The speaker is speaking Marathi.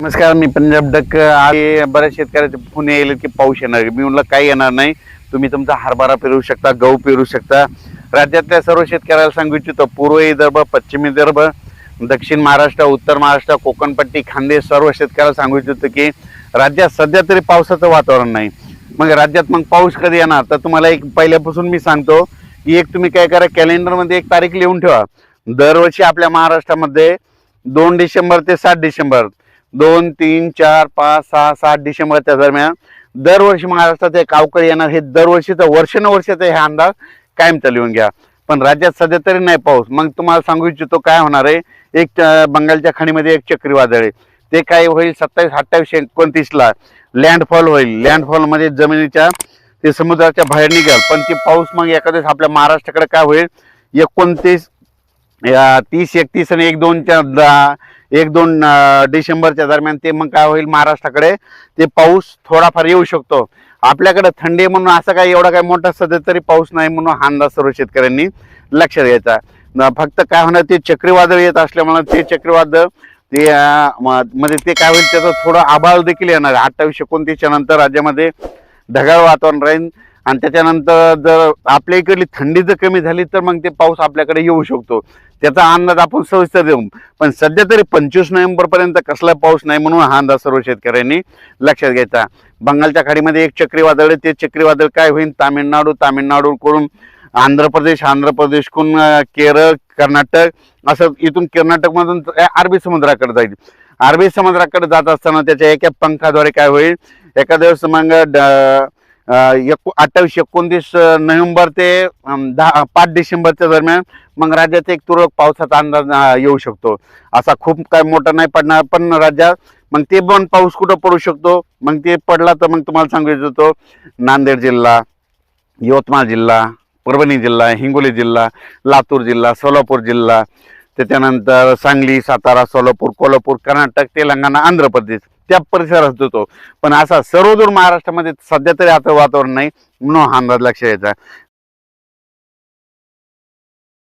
नमस्कार मी पंजाब डक आले बऱ्याच शेतकऱ्याचे फोन येईल की पाऊस येणार मी म्हणलं काही येणार नाही. तुम्ही तुमचा हरभरा पेरू शकता गहू पेरू शकता. राज्यातल्या सर्व शेतकऱ्याला सांगू इच्छितो पूर्व विदर्भ पश्चिम विदर्भ दक्षिण महाराष्ट्र उत्तर महाराष्ट्र कोकणपट्टी खांदे सर्व शेतकऱ्याला सांगू इच्छितो की राज्यात सध्या तरी पावसाचं वातावरण नाही. मग राज्यात मग पाऊस कधी येणार? तर तुम्हाला एक पहिल्यापासून मी सांगतो की एक तुम्ही काय करा कॅलेंडरमध्ये एक तारीख लिहून ठेवा. दरवर्षी आपल्या महाराष्ट्रामध्ये दोन डिसेंबर ते सात डिसेंबर दोन तीन चार पाच सहा सात डिसेंबरच्या दरम्यान दरवर्षी महाराष्ट्रात एक अवकाळी येणार. हे दरवर्षीचं वर्षानुवर्षाचा हे अंदाज कायम चालवून घ्या. पण राज्यात सध्या तरी नाही पाऊस. मग तुम्हाला सांगू इच्छितो काय होणार आहे? एक बंगालच्या खाणीमध्ये एक चक्रीवादळ आहे. ते काय होईल? सत्तावीस अठ्ठावीस एकोणतीसला लँडफॉल होईल. लँडफॉलमध्ये जमिनीच्या ते समुद्राच्या बाहेर निघाल. पण ते पाऊस मग एखाद्या आपल्या महाराष्ट्राकडे काय होईल? एकोणतीस या तीस एकतीस आणि एक दोनच्या एक दोन डिसेंबरच्या दरम्यान ते मग काय होईल महाराष्ट्राकडे ते पाऊस थोडाफार येऊ शकतो. आपल्याकडे थंडी आहे म्हणून असं काही एवढा काय मोठा सध्या तरी पाऊस नाही म्हणून हा अंदाज सर्व शेतकऱ्यांनी लक्षात घ्यायचा. फक्त काय होणार ते चक्रीवादळ येत असल्यामुळे ते चक्रीवादळ ते म्हणजे ते काय होईल त्याचं थोडं आभाळ देखील येणार. अठ्ठावीस एकोणतीसच्या नंतर राज्यामध्ये ढगाळ वातावरण राहील. आणि त्याच्यानंतर जर आपल्या इकडली थंडी जर कमी झाली तर मग ते पाऊस आपल्याकडे येऊ शकतो. त्याचा अंदाज आपण सविस्तर देऊ. पण सध्या तरी पंचवीस नोव्हेंबरपर्यंत कसला पाऊस नाही म्हणून हा अंदाज सर्व शेतकऱ्यांनी लक्षात घ्यायचा. बंगालच्या खाडीमध्ये एक चक्रीवादळ आहे ते चक्रीवादळ काय होईल तामिळनाडू तामिळनाडूकडून आंध्र प्रदेश आंध्र प्रदेशकडून केरळ कर्नाटक असं इथून कर्नाटकमधून अरबी समुद्राकडे जाईल. अरबी समुद्राकडे जात असताना त्याच्या एका पंखाद्वारे काय होईल? एखाद्या दिवस मग अठ्ठावीस एकोणतीस नोव्हेंबर ते दहा पाच डिसेंबरच्या दरम्यान मग राज्यात एक तुरळक पावसाचा अंदाज येऊ शकतो. असा खूप काय मोठा नाही पडणार पण राज्यात मग ते पण पाऊस कुठं पडू शकतो? मग ते पडला तर मग तुम्हाला सांगू इच्छितो नांदेड जिल्हा यवतमाळ जिल्हा परभणी जिल्हा हिंगोली जिल्हा लातूर जिल्हा सोलापूर जिल्हा त्याच्यानंतर सांगली सातारा सोलापूर कोल्हापूर कर्नाटक तेलंगणा आंध्र प्रदेश. त्या परिसरात होतो. पण असा सर्वदूर महाराष्ट्रामध्ये सध्या तरी आता वातावरण नाही म्हणून हा अंदाज लक्ष यायचा